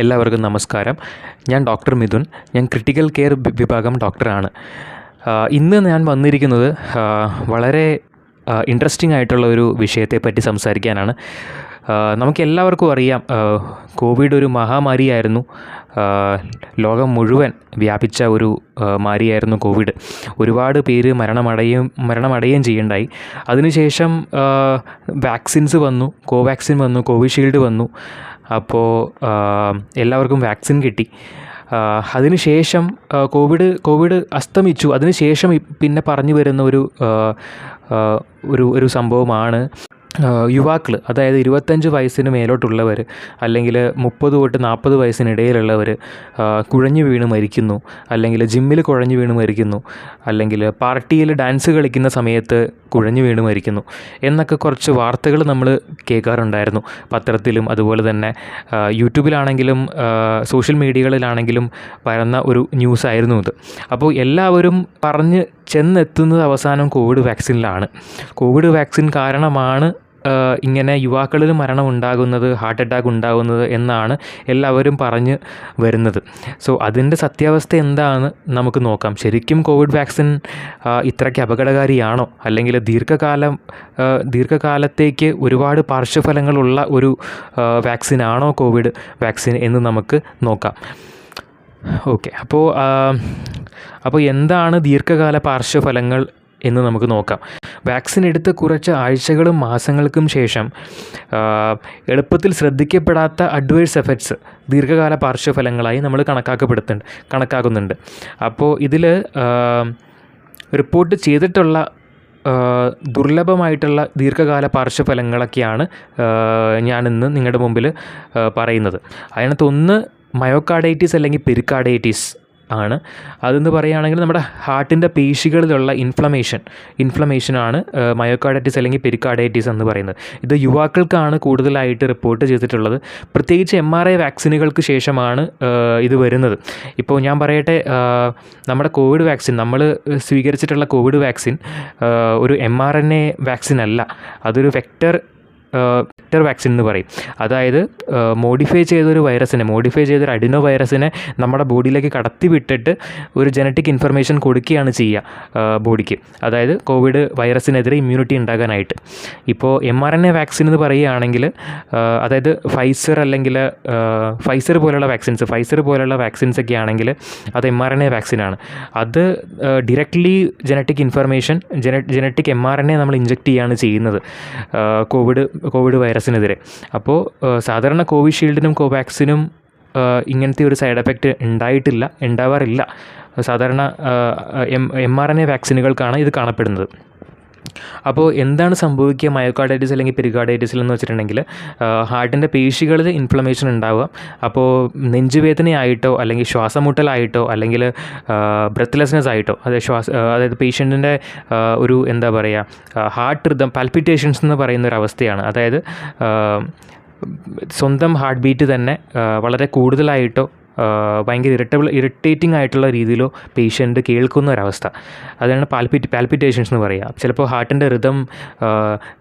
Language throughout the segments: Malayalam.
എല്ലാവർക്കും നമസ്കാരം. ഞാൻ ഡോക്ടർ മിഥുൻ. ഞാൻ ക്രിട്ടിക്കൽ കെയർ വിഭാഗം ഡോക്ടറാണ്. ഇന്ന് ഞാൻ വന്നിരിക്കുന്നത് വളരെ ഇൻട്രസ്റ്റിംഗ് ആയിട്ടുള്ള ഒരു വിഷയത്തെ പറ്റി സംസാരിക്കാനാണ് നമുക്ക് നമുക്കെല്ലാവർക്കും അറിയാം കോവിഡ് ഒരു മഹാമാരിയായിരുന്നു. ലോകം മുഴുവൻ വ്യാപിച്ച ഒരു മാരിയായിരുന്നു കോവിഡ്. ഒരുപാട് പേര് മരണമടയും മരണമടയുകയും ചെയ്യണ്ടായി. അതിനുശേഷം വാക്സിൻസ് വന്നു കോവാക്സിൻ വന്നു കോവിഷീൽഡ് വന്നു. അപ്പോൾ എല്ലാവർക്കും വാക്സിൻ കിട്ടി. അതിനുശേഷം കോവിഡ് കോവിഡ് അസ്തമിച്ചു. അതിനുശേഷം പിന്നെ പറഞ്ഞു വരുന്ന ഒരു ഒരു ഒരു സംഭവമാണ് യുവാക്കൾ അതായത് ഇരുപത്തഞ്ച് വയസ്സിന് മേലോട്ടുള്ളവർ അല്ലെങ്കിൽ മുപ്പത് തൊട്ട് നാൽപ്പത് വയസ്സിനിടയിലുള്ളവർ കുഴഞ്ഞു വീണ് മരിക്കുന്നു അല്ലെങ്കിൽ ജിമ്മിൽ കുഴഞ്ഞു വീണ് മരിക്കുന്നു അല്ലെങ്കിൽ പാർട്ടിയിൽ ഡാൻസ് കളിക്കുന്ന സമയത്ത് കുഴഞ്ഞു വീണ് മരിക്കുന്നു എന്നൊക്കെ കുറച്ച് വാർത്തകൾ നമ്മൾ കേൾക്കാറുണ്ടായിരുന്നു. പത്രത്തിലും അതുപോലെ തന്നെ യൂട്യൂബിലാണെങ്കിലും സോഷ്യൽ മീഡിയകളിലാണെങ്കിലും പരന്ന ഒരു ന്യൂസ് ആയിരുന്നു ഇത്. അപ്പോൾ എല്ലാവരും പറഞ്ഞ് ചെന്നെത്തുന്നത് അവസാനം കോവിഡ് വാക്സിനിലാണ്. കോവിഡ് വാക്സിൻ കാരണമാണ് ഇങ്ങനെ യുവാക്കളിൽ മരണം ഉണ്ടാകുന്നത് ഹാർട്ട് അറ്റാക്ക് ഉണ്ടാകുന്നത് എന്നാണ് എല്ലാവരും പറഞ്ഞ് വരുന്നത്. സോ അതിന്റെ സത്യാവസ്ഥ എന്താണ് നമുക്ക് നോക്കാം. ശരിക്കും കോവിഡ് വാക്സിൻ ഇത്രയ്ക്ക് അപകടകാരിയാണോ? അല്ലെങ്കിൽ ദീർഘകാലം ദീർഘകാലത്തേക്ക് ഒരുപാട് പാർശ്വഫലങ്ങളുള്ള ഒരു വാക്സിനാണോ കോവിഡ് വാക്സിൻ എന്ന് നമുക്ക് നോക്കാം. ഓക്കെ അപ്പോൾ അപ്പോൾ എന്താണ് ദീർഘകാല പാർശ്വഫലങ്ങൾ എന്ന് നമുക്ക് നോക്കാം. വാക്സിൻ എടുത്ത് കുറച്ച് ആഴ്ചകളും മാസങ്ങൾക്കും ശേഷം എളുപ്പത്തിൽ ശ്രദ്ധിക്കപ്പെടാത്ത അഡ്വേഴ്സ് എഫക്ട്സ് ദീർഘകാല പാർശ്വഫലങ്ങളായി നമ്മൾ കണക്കാക്കപ്പെടുത്തുന്നുണ്ട് കണക്കാക്കുന്നുണ്ട്. അപ്പോൾ ഇതിൽ റിപ്പോർട്ട് ചെയ്തിട്ടുള്ള ദുർലഭമായിട്ടുള്ള ദീർഘകാല പാർശ്വഫലങ്ങളൊക്കെയാണ് ഞാനിന്ന് നിങ്ങളുടെ മുമ്പിൽ പറയുന്നത്. അതിനകത്ത് ഒന്ന് മയോകാർഡൈറ്റിസ് അല്ലെങ്കിൽ പെരിക്കാർഡൈറ്റിസ് ആണ്. അതെന്ന് പറയുകയാണെങ്കിൽ നമ്മുടെ ഹാർട്ടിന്റെ പേശികളിലുള്ള ഇൻഫ്ലമേഷൻ ഇൻഫ്ലമേഷനാണ് മയോകാർഡൈറ്റിസ് അല്ലെങ്കിൽ പെരിക്കാർഡൈറ്റിസ് എന്ന് പറയുന്നത്. ഇത് യുവാക്കൾക്കാണ് കൂടുതലായിട്ട് റിപ്പോർട്ട് ചെയ്തിട്ടുള്ളത്. പ്രത്യേകിച്ച് എം ആർ ഐ വാക്സിനുകൾക്ക് ശേഷമാണ് ഇത് വരുന്നത്. ഇപ്പോൾ ഞാൻ പറയട്ടെ നമ്മുടെ കോവിഡ് വാക്സിൻ നമ്മൾ സ്വീകരിച്ചിട്ടുള്ള കോവിഡ് വാക്സിൻ ഒരു M R N A vaccine അല്ല. അതൊരു വെക്റ്റർ വെക്റ്റർ വാക്സിൻ എന്ന് പറയും. അതായത് മോഡിഫൈ ചെയ്തൊരു വൈറസിനെ മോഡിഫൈ ചെയ്തൊരു അഡിനോ വൈറസിനെ നമ്മുടെ ബോഡിയിലേക്ക് കടത്തി വിട്ടിട്ട് ഒരു ജനറ്റിക് ഇൻഫർമേഷൻ കൊടുക്കുകയാണ് ചെയ്യുക ബോഡിക്ക്. അതായത് കോവിഡ് വൈറസിനെതിരെ ഇമ്മ്യൂണിറ്റി ഉണ്ടാകാനായിട്ട്. ഇപ്പോൾ M R N A vaccine എന്ന് പറയുകയാണെങ്കിൽ അതായത് ഫൈസർ അല്ലെങ്കിൽ ഫൈസർ പോലെയുള്ള വാക്സിൻസ് ഫൈസർ പോലെയുള്ള വാക്സിൻസ് ഒക്കെ ആണെങ്കിൽ അത് എം ആർ എൻ എ വാക്സിനാണ് അത് ഡിറക്ട്ലി ജനറ്റിക് ഇൻഫർമേഷൻ ജന genetic M R N A നമ്മൾ ഇഞ്ചക്ട് ചെയ്യുകയാണ് ചെയ്യുന്നത്. കോവിഡ് കോവിഡ് വൈറസിനെതിരെ. അപ്പോൾ സാധാരണ കോവിഷീൽഡിനും കോവാക്സിനും ഇങ്ങനത്തെ ഒരു സൈഡ് എഫക്റ്റ് ഉണ്ടായിട്ടില്ല ഉണ്ടാവാറില്ല. സാധാരണ M M R N A വാക്സിനുകൾക്കാണ് ഇത് കാണപ്പെടുന്നത്. അപ്പോൾ എന്താണ് സംഭവിക്കുക? മയോകാർഡൈറ്റിസ് അല്ലെങ്കിൽ പെരികാർഡൈറ്റിസിൽ എന്ന് വെച്ചിട്ടുണ്ടെങ്കിൽ ഹാർട്ടിന്റെ പേശികളിൽ ഇൻഫ്ലമേഷൻ ഉണ്ടാവുക. അപ്പോൾ നെഞ്ചുവേദനയായിട്ടോ അല്ലെങ്കിൽ ശ്വാസമുട്ടലായിട്ടോ അല്ലെങ്കിൽ ബ്രത്ത്ലെസ്നെസ് ആയിട്ടോ അതായത് ശ്വാസ അതായത് പേഷ്യന്റിന്റെ ഒരു എന്താ പറയുക ഹാർട്ട് റിതം പാൽപിറ്റേഷൻസ് എന്ന് പറയുന്ന ഒരു അവസ്ഥയാണ്. അതായത് സ്വന്തം ഹാർട്ട് ബീറ്റ് തന്നെ വളരെ കൂടുതലായിട്ടോ ഭയങ്കര ഇറിറ്റബിൾ ഇറിറ്റേറ്റിംഗ് ആയിട്ടുള്ള രീതിയിലോ പേഷ്യന്റ് കേൾക്കുന്ന ഒരവസ്ഥ. അതാണ് പാൽപിറ്റ് പാൽപിറ്റേഷൻസ് എന്ന് പറയുക ചിലപ്പോൾ ഹാർട്ടിന്റെ റിതം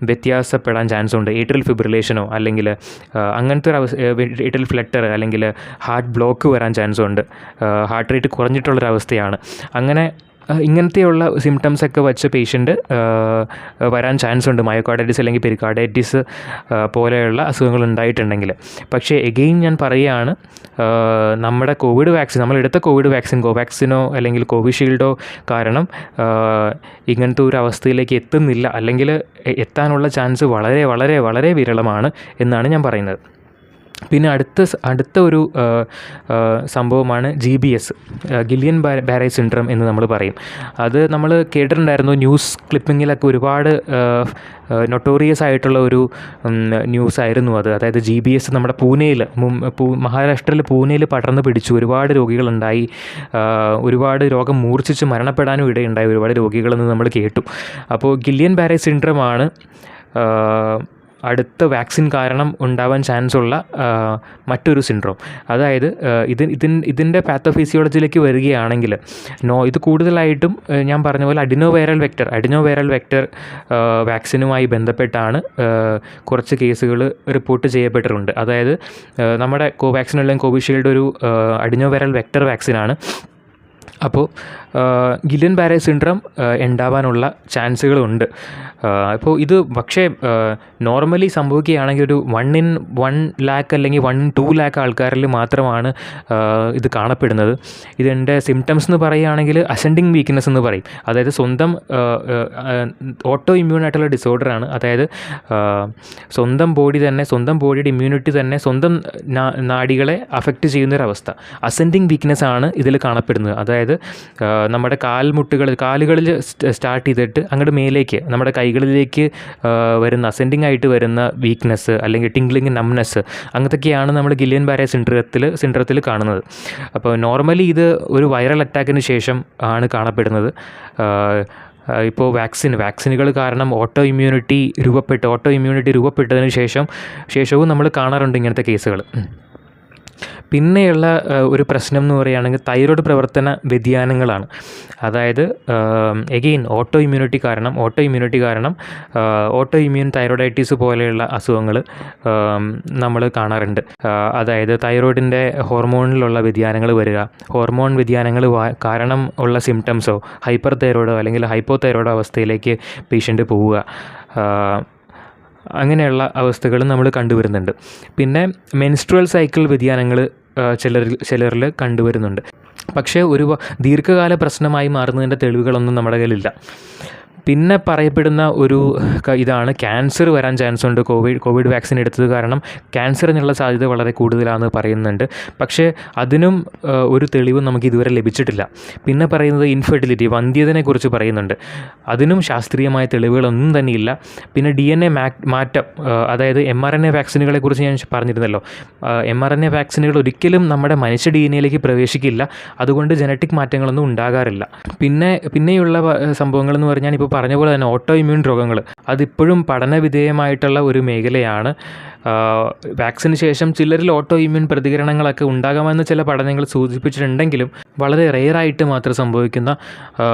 വ്യത്യാസപ്പെടാൻ ചാൻസ് ഉണ്ട്. ഏട്രൽ ഫിബ്രിലേഷനോ അല്ലെങ്കിൽ അങ്ങനത്തെ ഒരു അവസ്ഥ ഏട്രൽ ഫ്ലട്ടർ അല്ലെങ്കിൽ ഹാർട്ട് ബ്ലോക്ക് വരാൻ ചാൻസ് ഉണ്ട്. ഹാർട്ട് റേറ്റ് കുറഞ്ഞിട്ടുള്ളൊരവസ്ഥയാണ്. അങ്ങനെ ഇങ്ങനത്തെയുള്ള സിംറ്റംസ് ഒക്കെ വച്ച് പേഷ്യന്റ് വരാൻ ചാൻസ് ഉണ്ട്. മയോകാർഡൈറ്റിസ് അല്ലെങ്കിൽ പെരിക്കാർഡൈറ്റിസ് പോലെയുള്ള അസുഖങ്ങൾ ഉണ്ടായിട്ടുണ്ടെങ്കിൽ. പക്ഷേ എഗെയിൻ ഞാൻ പറയുകയാണ് നമ്മുടെ കോവിഡ് വാക്സിൻ നമ്മൾ എടുത്ത കോവിഡ് വാക്സിൻ കോവാക്സിനോ അല്ലെങ്കിൽ കോവിഷീൽഡോ കാരണം ഇങ്ങനത്തെ ഒരു അവസ്ഥയിലേക്ക് എത്തുന്നില്ല. അല്ലെങ്കിൽ എത്താനുള്ള ചാൻസ് വളരെ വളരെ വളരെ വിരളമാണ് എന്നാണ് ഞാൻ പറയുന്നത്. പിന്നെ അടുത്ത അടുത്ത ഒരു സംഭവമാണ് G B S Guillain Barre syndrome എന്ന് നമ്മൾ പറയും. അത് നമ്മൾ കേട്ടിട്ടുണ്ടായിരുന്നു ന്യൂസ് ക്ലിപ്പിങ്ങിലൊക്കെ ഒരുപാട് നൊട്ടോറിയസ് ആയിട്ടുള്ള ഒരു ന്യൂസ് ആയിരുന്നു അത്. അതായത് ജി ബി എസ് നമ്മുടെ പൂനെയിൽ മഹാരാഷ്ട്രയിൽ പൂനെയിൽ പടർന്ന് പിടിച്ചു. ഒരുപാട് രോഗികളുണ്ടായി. ഒരുപാട് രോഗം മൂർച്ഛിച്ച് മരണപ്പെടാനും ഇടയുണ്ടായി ഒരുപാട് രോഗികളെന്ന് നമ്മൾ കേട്ടു. അപ്പോൾ ഗില്ലിയൻ സിൻഡ്രം സിൻഡ്രമാണ് അടുത്ത വാക്സിൻ കാരണം ഉണ്ടാവാൻ ചാൻസ് ഉള്ള മറ്റൊരു സിൻഡ്രോം. അതായത് ഇത് ഇതിൻ ഇതിന്റെ പാത്തോഫിസിയോളജിയിലേക്ക് വരികയാണെങ്കിൽ നോ ഇത് കൂടുതലായിട്ടും ഞാൻ പറഞ്ഞ പോലെ adeno viral vector adeno viral vector വാക്സിനുമായി ബന്ധപ്പെട്ടാണ് കുറച്ച് കേസുകൾ റിപ്പോർട്ട് ചെയ്യപ്പെട്ടിട്ടുണ്ട്. അതായത് നമ്മുടെ കോവാക്സിൻ അല്ലെങ്കിൽ കോവിഷീൽഡ് ഒരു അഡിനോ വൈറൽ വെക്റ്റർ വാക്സിനാണ്. അപ്പോൾ ഗില്ലൻ ബാരെ സിൻഡ്രം ഉണ്ടാവാനുള്ള ചാൻസുകളുണ്ട്. അപ്പോൾ ഇത് പക്ഷേ നോർമലി സംഭവിക്കുകയാണെങ്കിൽ ഒരു വൺ ഇൻ വൺ ലാക്ക് അല്ലെങ്കിൽ വൺ ടു ലാക്ക് ആൾക്കാരിൽ മാത്രമാണ് ഇത് കാണപ്പെടുന്നത്. ഇതിന്റെ സിംറ്റംസ് എന്ന് പറയുകയാണെങ്കിൽ അസെൻഡിങ് വീക്ക്നെസ് എന്ന് പറയും. അതായത് സ്വന്തം ഓട്ടോ ഇമ്മ്യൂൺ ആയിട്ടുള്ള ഡിസോർഡറാണ് അതായത് സ്വന്തം ബോഡി തന്നെ സ്വന്തം ബോഡിയുടെ ഇമ്മ്യൂണിറ്റി തന്നെ സ്വന്തം നാടികളെ അഫക്റ്റ് ചെയ്യുന്നൊരവസ്ഥ. അസെൻഡിങ് വീക്ക്നെസ് ആണ് ഇതിൽ കാണപ്പെടുന്നത്. അതായത് ആ, നമ്മുടെ കാൽമുട്ടുകൾ കാലുകളിൽ സ്റ്റാർട്ട് ചെയ്തിട്ട് അങ്ങോട്ട് മേലേക്ക് നമ്മുടെ കൈകളിലേക്ക് വരുന്ന അസെൻഡിങ് ആയിട്ട് വരുന്ന വീക്ക്നെസ് അല്ലെങ്കിൽ ടിംഗ്ലിങ് നംനെസ് അങ്ങനത്തെയൊക്കെയാണ് നമ്മൾ ഗില്ലിയൻ ബാരെ സിൻഡ്രത്തിൽ സിൻഡ്രത്തിൽ കാണുന്നത്. അപ്പോൾ നോർമലി ഇത് ഒരു വൈറൽ അറ്റാക്കിന് ശേഷം ആണ് കാണപ്പെടുന്നത്. ഇപ്പോൾ വാക്സിൻ വാക്സിനുകൾ കാരണം ഓട്ടോ ഇമ്മ്യൂണിറ്റി രൂപപ്പെട്ട് ഓട്ടോ ഇമ്മ്യൂണിറ്റി രൂപപ്പെട്ടതിന് ശേഷം ശേഷവും നമ്മൾ കാണാറുണ്ട് ഇങ്ങനത്തെ കേസുകൾ പിന്നെയുള്ള ഒരു പ്രശ്നം എന്ന് പറയുകയാണെങ്കിൽ തൈറോയ്ഡ് പ്രവർത്തന വ്യതിയാനങ്ങളാണ്. അതായത് എഗെയിൻ ഓട്ടോ ഇമ്മ്യൂണിറ്റി കാരണം ഓട്ടോ ഇമ്മ്യൂണിറ്റി കാരണം ഓട്ടോ ഇമ്മ്യൂൺ തൈറോയ്ഡൈറ്റിസ് പോലെയുള്ള അസുഖങ്ങൾ നമ്മൾ കാണാറുണ്ട്. അതായത് തൈറോയിഡിന്റെ ഹോർമോണിലുള്ള വ്യതിയാനങ്ങൾ വരിക ഹോർമോൺ വ്യതിയാനങ്ങൾ കാരണം ഉള്ള സിംറ്റംസോ ഹൈപ്പർ തൈറോയിഡോ അല്ലെങ്കിൽ ഹൈപ്പോ തൈറോയിഡോ അവസ്ഥയിലേക്ക് പേഷ്യന്റ് പോവുക അങ്ങനെയുള്ള അവസ്ഥകൾ നമ്മൾ കണ്ടുവരുന്നുണ്ട്. പിന്നെ മെൻസ്ട്രുവൽ സൈക്കിൾ വ്യതിയാനങ്ങൾ ചിലരിൽ ചിലരിൽ കണ്ടുവരുന്നുണ്ട്. പക്ഷേ ഒരു ദീർഘകാല പ്രശ്നമായി മാറുന്നതിന്റെ തെളിവുകളൊന്നും നമ്മുടെ കയ്യിലില്ല. പിന്നെ പറയപ്പെടുന്ന ഒരു ഇതാണ്. ക്യാൻസർ വരാൻ ചാൻസ് ഉണ്ട്. കോവിഡ് കോവിഡ് വാക്സിൻ എടുത്തത് കാരണം ക്യാൻസറിനുള്ള സാധ്യത വളരെ കൂടുതലാണെന്ന് പറയുന്നുണ്ട്. പക്ഷേ അതിനും ഒരു തെളിവും നമുക്ക് ഇതുവരെ ലഭിച്ചിട്ടില്ല. പിന്നെ പറയുന്നത് ഇൻഫെർട്ടിലിറ്റി വന്ധ്യതനെക്കുറിച്ച് പറയുന്നുണ്ട്. അതിനും ശാസ്ത്രീയമായ തെളിവുകളൊന്നും തന്നെ ഇല്ല പിന്നെ ഡി എൻ എ മാറ്റം അതായത് എം ആർ എൻ എ വാക്സിനുകളെ കുറിച്ച് ഞാൻ പറഞ്ഞിരുന്നല്ലോ. എം ആർ എൻ എ വാക്സിനുകൾ ഒരിക്കലും നമ്മുടെ മനുഷ്യ ഡി എൻ എയിലേക്ക് പ്രവേശിക്കില്ല. അതുകൊണ്ട് ജനറ്റിക് മാറ്റങ്ങളൊന്നും ഉണ്ടാകാറില്ല. പിന്നെ പിന്നെയുള്ള സംഭവങ്ങളെന്ന് പറഞ്ഞാൽ ഇപ്പോൾ പറഞ്ഞ പോലെ തന്നെ ഓട്ടോ ഇമ്മ്യൂൺ രോഗങ്ങൾ അതിപ്പോഴും പഠനവിധേയമായിട്ടുള്ള ഒരു മേഖലയാണ്. വാക്സിന് ശേഷം ചിലരിൽ ഓട്ടോ ഇമ്മ്യൂൺ പ്രതികരണങ്ങളൊക്കെ ഉണ്ടാകാമെന്ന് ചില പഠനങ്ങൾ സൂചിപ്പിച്ചിട്ടുണ്ടെങ്കിലും വളരെ റെയറായിട്ട് മാത്രം സംഭവിക്കുന്ന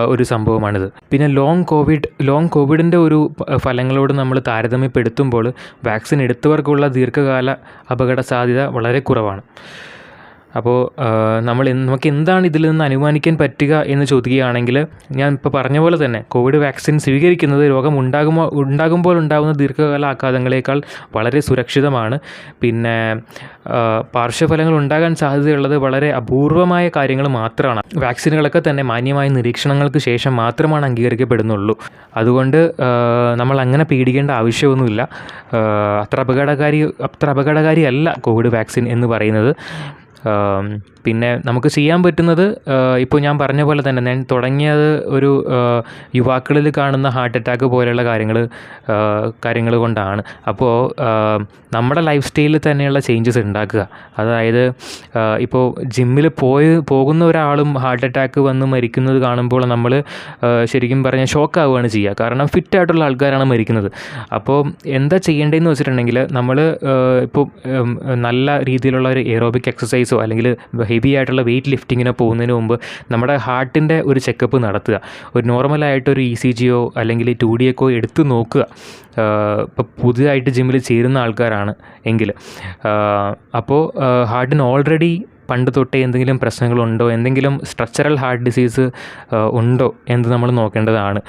ഒരു സംഭവമാണിത്. പിന്നെ ലോങ് കോവിഡ് ലോങ് കോവിഡിന്റെ ഒരു ഫലങ്ങളോട് നമ്മൾ താരതമ്യപ്പെടുത്തുമ്പോൾ വാക്സിൻ എടുത്തവർക്കുള്ള ദീർഘകാല അപകട സാധ്യത വളരെ കുറവാണ്. അപ്പോൾ നമ്മൾ നമുക്ക് എന്താണ് ഇതിൽ നിന്ന് അനുമാനിക്കാൻ പറ്റുക എന്ന് ചോദിക്കുകയാണെങ്കിൽ ഞാൻ ഇപ്പോൾ പറഞ്ഞ പോലെ തന്നെ കോവിഡ് വാക്സിൻ സ്വീകരിക്കുന്നത് രോഗം ഉണ്ടാകുമ്പോൾ ഉണ്ടാകുമ്പോൾ ഉണ്ടാകുന്ന ദീർഘകാല ആഘാതങ്ങളേക്കാൾ വളരെ സുരക്ഷിതമാണ്. പിന്നെ പാർശ്വഫലങ്ങൾ ഉണ്ടാകാൻ സാധ്യതയുള്ളത് വളരെ അപൂർവമായ കാര്യങ്ങൾ മാത്രമാണ്. വാക്സിനുകളൊക്കെ തന്നെ മാന്യമായ നിരീക്ഷണങ്ങൾക്ക് ശേഷം മാത്രമാണ് അംഗീകരിക്കപ്പെടുന്നുള്ളൂ. അതുകൊണ്ട് നമ്മൾ അങ്ങനെ പേടിക്കേണ്ട ആവശ്യമൊന്നുമില്ല. അത്ര അപകടകാരി അത്ര അപകടകാരിയല്ല കോവിഡ് വാക്സിൻ എന്ന് പറയുന്നത്. പിന്നെ നമുക്ക് ചെയ്യാൻ പറ്റുന്നത് ഇപ്പോൾ ഞാൻ പറഞ്ഞ പോലെ തന്നെ ഞാൻ തുടങ്ങിയത് ഒരു യുവാക്കളിൽ കാണുന്ന ഹാർട്ട് അറ്റാക്ക് പോലെയുള്ള കാര്യങ്ങൾ കാര്യങ്ങൾ കൊണ്ടാണ്. അപ്പോൾ നമ്മുടെ ലൈഫ് സ്റ്റൈലിൽ തന്നെയുള്ള ചേഞ്ചസ് ഉണ്ടാക്കുക. അതായത് ഇപ്പോൾ ജിമ്മിൽ പോയി പോകുന്ന ഒരാളും ഹാർട്ട് അറ്റാക്ക് വന്ന് മരിക്കുന്നത് കാണുമ്പോൾ നമ്മൾ ശരിക്കും പറഞ്ഞാൽ ഷോക്ക് ആവുകയാണ് ചെയ്യുക. കാരണം ഫിറ്റ് ആയിട്ടുള്ള ആൾക്കാരാണ് മരിക്കുന്നത്. അപ്പോൾ എന്താ ചെയ്യേണ്ടതെന്ന് വെച്ചിട്ടുണ്ടെങ്കിൽ നമ്മൾ ഇപ്പോൾ നല്ല രീതിയിലുള്ള ഒരു എറോബിക് എക്സസൈസോ അല്ലെങ്കിൽ ഹെവി ആയിട്ടുള്ള വെയിറ്റ് ലിഫ്റ്റിങ്ങിനോ പോകുന്നതിന് മുമ്പ് നമ്മുടെ ഹാർട്ടിന്റെ ഒരു ചെക്കപ്പ് നടത്തുക. ഒരു നോർമലായിട്ടൊരു ഇ സി ജിയോ അല്ലെങ്കിൽ ടു ഡി എക്കോ എടുത്ത് നോക്കുക. ഇപ്പോൾ പുതിയതായിട്ട് ജിമ്മിൽ ചേരുന്ന ആൾക്കാരാണ് എങ്കിൽ അപ്പോൾ ഹാർട്ടിന് ഓൾറെഡി പണ്ട് തൊട്ടേ എന്തെങ്കിലും പ്രശ്നങ്ങളുണ്ടോ? എന്തെങ്കിലും സ്ട്രക്ചറൽ ഹാർട്ട് ഡിസീസ് ഉണ്ടോ എന്ന് നമ്മൾ നോക്കേണ്ടതാണ്.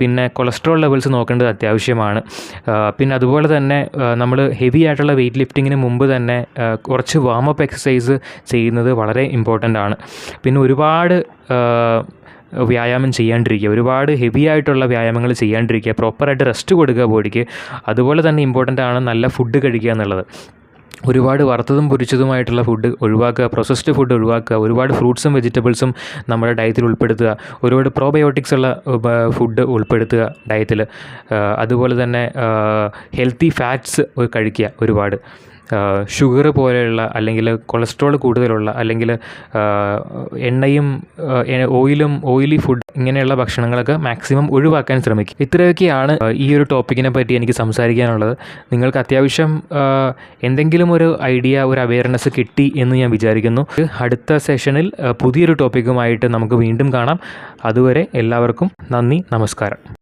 പിന്നെ കൊളസ്ട്രോൾ ലെവൽസ് നോക്കേണ്ടത് അത്യാവശ്യമാണ്. പിന്നെ അതുപോലെ തന്നെ നമ്മൾ ഹെവി ആയിട്ടുള്ള വെയിറ്റ് ലിഫ്റ്റിങ്ങിന് മുമ്പ് തന്നെ കുറച്ച് വാമപ്പ് എക്സസൈസ് ചെയ്യുന്നത് വളരെ ഇമ്പോർട്ടന്റ് ആണ്. പിന്നെ ഒരുപാട് വ്യായാമം ചെയ്യാണ്ടിരിക്കുക ഒരുപാട് ഹെവി ആയിട്ടുള്ള വ്യായാമങ്ങൾ ചെയ്യാണ്ടിരിക്കുക പ്രോപ്പറായിട്ട് റെസ്റ്റ് കൊടുക്കുക ബോഡിക്ക് അതുപോലെ തന്നെ ഇമ്പോർട്ടന്റ് ആണ് നല്ല ഫുഡ് കഴിക്കുക എന്നുള്ളത്. ഒരുപാട് വറുത്തതും പൊരിച്ചതുമായിട്ടുള്ള ഫുഡ് ഒഴിവാക്കുക പ്രോസസ്ഡ് ഫുഡ് ഒഴിവാക്കുക ഒരുപാട് ഫ്രൂട്ട്സും വെജിറ്റബിൾസും നമ്മുടെ ഡയറ്റിൽ ഉൾപ്പെടുത്തുക ഒരുപാട് പ്രോബയോട്ടിക്സ് ഉള്ള ഫുഡ് ഉൾപ്പെടുത്തുക ഡയറ്റിൽ അതുപോലെ തന്നെ ഹെൽത്തി ഫാറ്റ്സ് കഴിക്കുക ഒരുപാട്. ഷുഗർ പോലെയുള്ള അല്ലെങ്കിൽ കൊളസ്ട്രോൾ കൂടുതലുള്ള അല്ലെങ്കിൽ എണ്ണയും ഓയിലും ഓയിലി ഫുഡ് ഇങ്ങനെയുള്ള ഭക്ഷണങ്ങളൊക്കെ മാക്സിമം ഒഴിവാക്കാൻ ശ്രമിക്കും. ഇത്രയൊക്കെയാണ് ഈ ഒരു ടോപ്പിക്കിനെ പറ്റി എനിക്ക് സംസാരിക്കാനുള്ളത്. നിങ്ങൾക്ക് അത്യാവശ്യം എന്തെങ്കിലും ഒരു ഐഡിയ ഒരു അവയർനെസ് കിട്ടി എന്ന് ഞാൻ വിചാരിക്കുന്നു. അടുത്ത സെഷനിൽ പുതിയൊരു ടോപ്പിക്കുമായിട്ട് നമുക്ക് വീണ്ടും കാണാം. അതുവരെ എല്ലാവർക്കും നന്ദി നമസ്കാരം.